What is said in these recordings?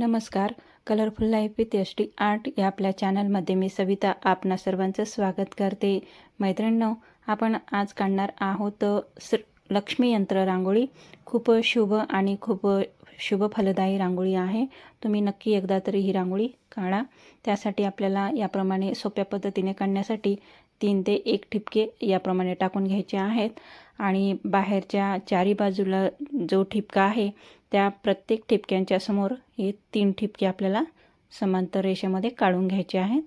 नमस्कार. Colourful life with S D art या आपल्या चॅनलमध्ये मी सविता आपणा सर्वांचं स्वागत करते. मैत्रिणींनो आपण आज काढणार आहोत स लक्ष्मी यंत्र रांगोळी. खूप शुभ आणि खूप शुभ फलदायी रांगोळी आहे. तुम्ही नक्की एकदा तरी ही रांगोळी काढा. त्यासाठी आपल्याला याप्रमाणे सोप्या पद्धतीने काढण्यासाठी तीन ते एक ठिपके याप्रमाणे टाकून घ्यायचे आहेत. आणि बाहेरच्या चारी बाजूला जो ठिपका आहे त्या प्रत्येक ठिपक्यांच्या समोर हे तीन ठिपके आपल्याला समांतर रेषेमध्ये काढून घ्यायचे आहेत.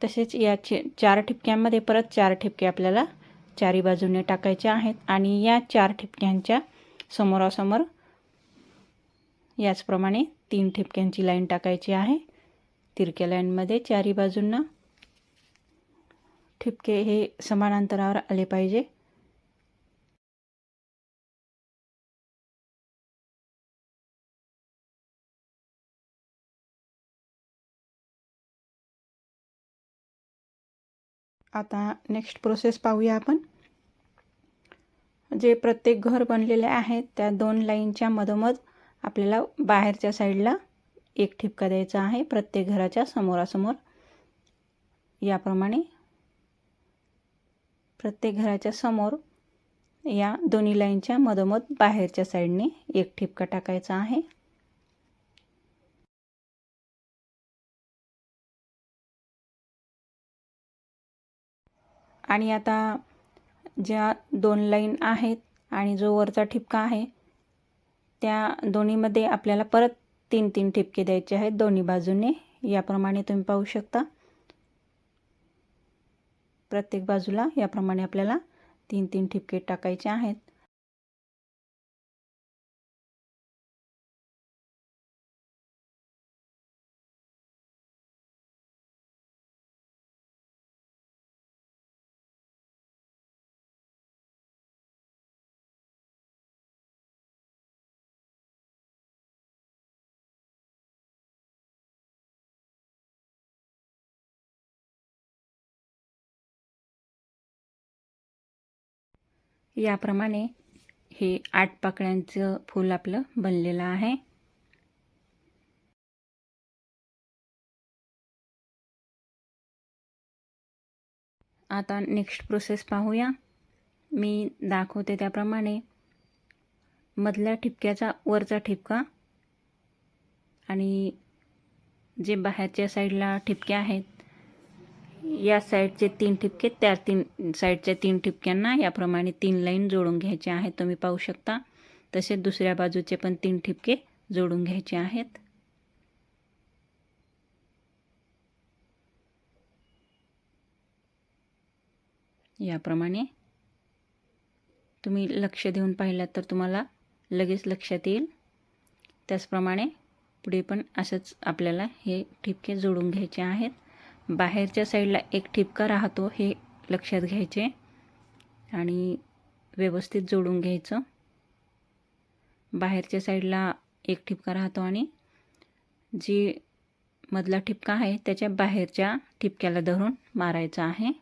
तसेच या चार ठिपक्यांमध्ये परत चार ठिपके आपल्याला चारी बाजूने टाकायचे आहेत. आणि या चार ठिपक्यांच्या समोरासमोर याचप्रमाणे तीन ठिपक्यांची लाईन टाकायची आहे. तिरक्या लाईनमध्ये चारी बाजूंना ठिपके हे समान अंतरावर आले पाहिजे. आता नेक्स्ट प्रोसेस पाहूया आपण. जे प्रत्येक घर बनलेले आहेत त्या दोन लाईनच्या मधोमध आपल्याला बाहेरच्या साईडला एक ठिपका द्यायचा आहे प्रत्येक घराच्या समोरासमोर. याप्रमाणे प्रत्येक घराच्या समोर या दोन्ही लाईनच्या मधोमध बाहेरच्या साईडने एक ठिपका टाकायचा आहे. आणि आता ज्या दोन लाईन आहेत आणि जो वरचा ठिपका आहे त्या दोन्हीमध्ये आपल्याला परत तीन तीन ठिपके द्यायचे आहेत दोन्ही बाजूने. याप्रमाणे तुम्ही पाहू शकता. प्रत्येक बाजूला याप्रमाणे आपल्याला तीन तीन ठिपके टाकायचे आहेत. याप्रमाणे हे आठ पाकळ्यांचं फूल आपलं बनलेलं आहे. आता नेक्स्ट प्रोसेस पाहूया. मी दाखवते त्याप्रमाणे मधल्या ठिपक्याचा वरचा ठिपका आणि जे बाहेरच्या साईडला ठिपके आहेत या साईडचे तीन ठिपके त्या तीन साईडच्या तीन ठिपक्यांना याप्रमाणे तीन लाईन जोडून घ्यायचे आहेत. तुम्ही पाहू शकता. तसेच दुसऱ्या बाजूचे पण तीन ठिपके जोडून घ्यायचे आहेत. याप्रमाणे तुम्ही लक्ष देऊन पाहिलात तर तुम्हाला लगेच लक्षात येईल. त्याचप्रमाणे पुढे पण असंच आपल्याला हे ठिपके जोडून घ्यायचे आहेत. बाहेरच्या साईडला एक ठिपका राहतो हे लक्षात घ्यायचे. आणि व्यवस्थित जोडून घ्यायचं. बाहेरच्या साईडला एक ठिपका राहतो आणि जी मधला ठिपका आहे त्याच्या बाहेरच्या ठिपक्याला धरून मारायचा आहे.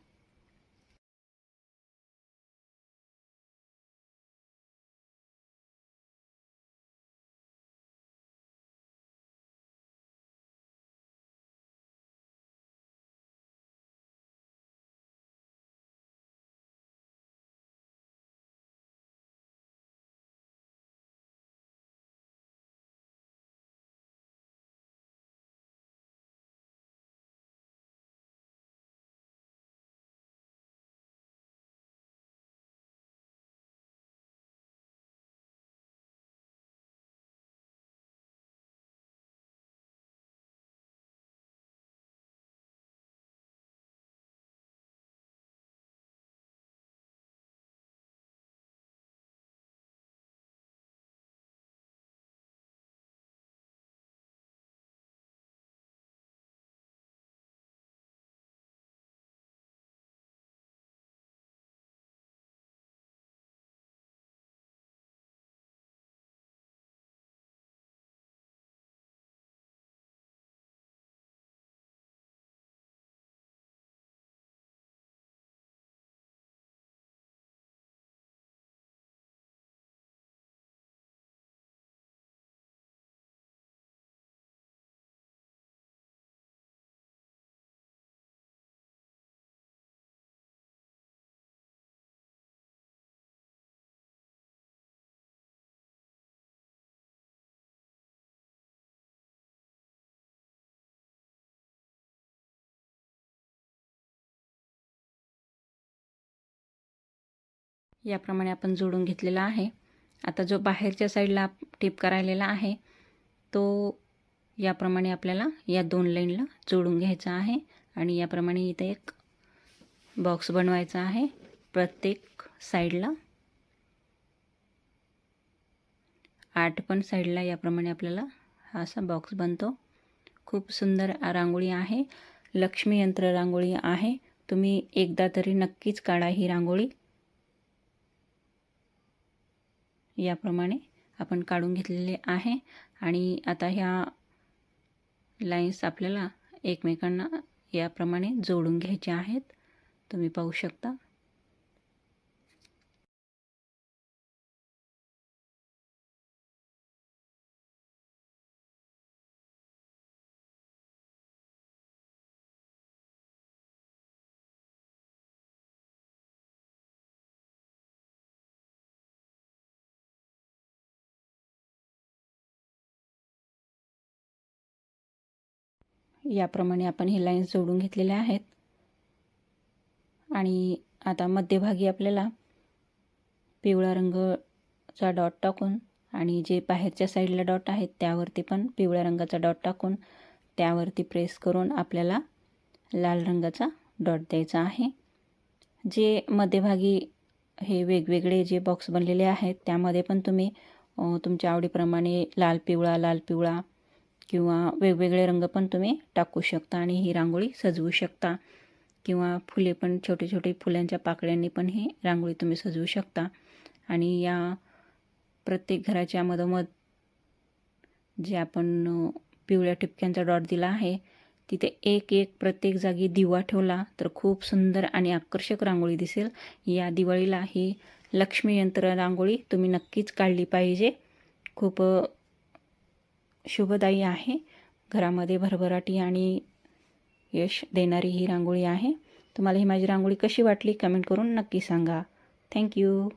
याप्रमाणे आपण जोडून घेतलेला आहे. आता जो बाहेरच्या साईडला टिपका राहिलेला आहे तो याप्रमाणे आपल्याला या दोन लाईनला जोडून घ्यायचा आहे आणि याप्रमाणे इथे एक बॉक्स बनवायचा आहे प्रत्येक साईडला. आठ पण साईडला याप्रमाणे आपल्याला हा असा बॉक्स बनतो. खूप सुंदर रांगोळी आहे. लक्ष्मी यंत्र रांगोळी आहे. तुम्ही एकदा तरी नक्कीच काढा ही रांगोळी. याप्रमाणे आपण काढून घेतलेले आहे. आणि आता ह्या लाईन्स आपल्याला एकमेकांना याप्रमाणे जोडून घ्यायच्या आहेत. तुम्ही पाहू शकता. याप्रमाणे आपण हे लाईन्स जोडून घेतलेल्या आहेत. आणि आता मध्यभागी आपल्याला पिवळा रंगचा डॉट टाकून आणि जे बाहेरच्या साईडला डॉट आहेत त्यावरती पण पिवळ्या रंगाचा डॉट टाकून त्यावरती प्रेस करून आपल्याला लाल रंगाचा डॉट द्यायचा आहे. जे मध्यभागी हे वेगवेगळे जे बॉक्स बनलेले आहेत त्यामध्ये पण तुम्ही तुमच्या आवडीप्रमाणे लाल पिवळा लाल पिवळा किंवा वेगवेगळे रंग पण तुम्ही टाकू शकता आणि ही रांगोळी सजवू शकता. किंवा फुले पण छोटे छोटे फुलांच्या पाकळ्यांनी पण ही रांगोळी तुम्ही सजवू शकता. आणि या प्रत्येक घराच्या मधोमध जे आपण पिवळ्या ठिपक्यांचा डॉट दिला आहे तिथे एक एक प्रत्येक जागी दिवा ठेवला तर खूप सुंदर आणि आकर्षक रांगोळी दिसेल. या दिवाळीला ही लक्ष्मी यंत्र रांगोळी तुम्ही नक्कीच काढली पाहिजे. खूप शुभदायी आहे. घरामध्ये भरभराटी आणि यश देणारी ही रांगोळी आहे. तुम्हाला ही माझी रांगोळी कशी वाटली कमेंट करून नक्की सांगा. थँक्यू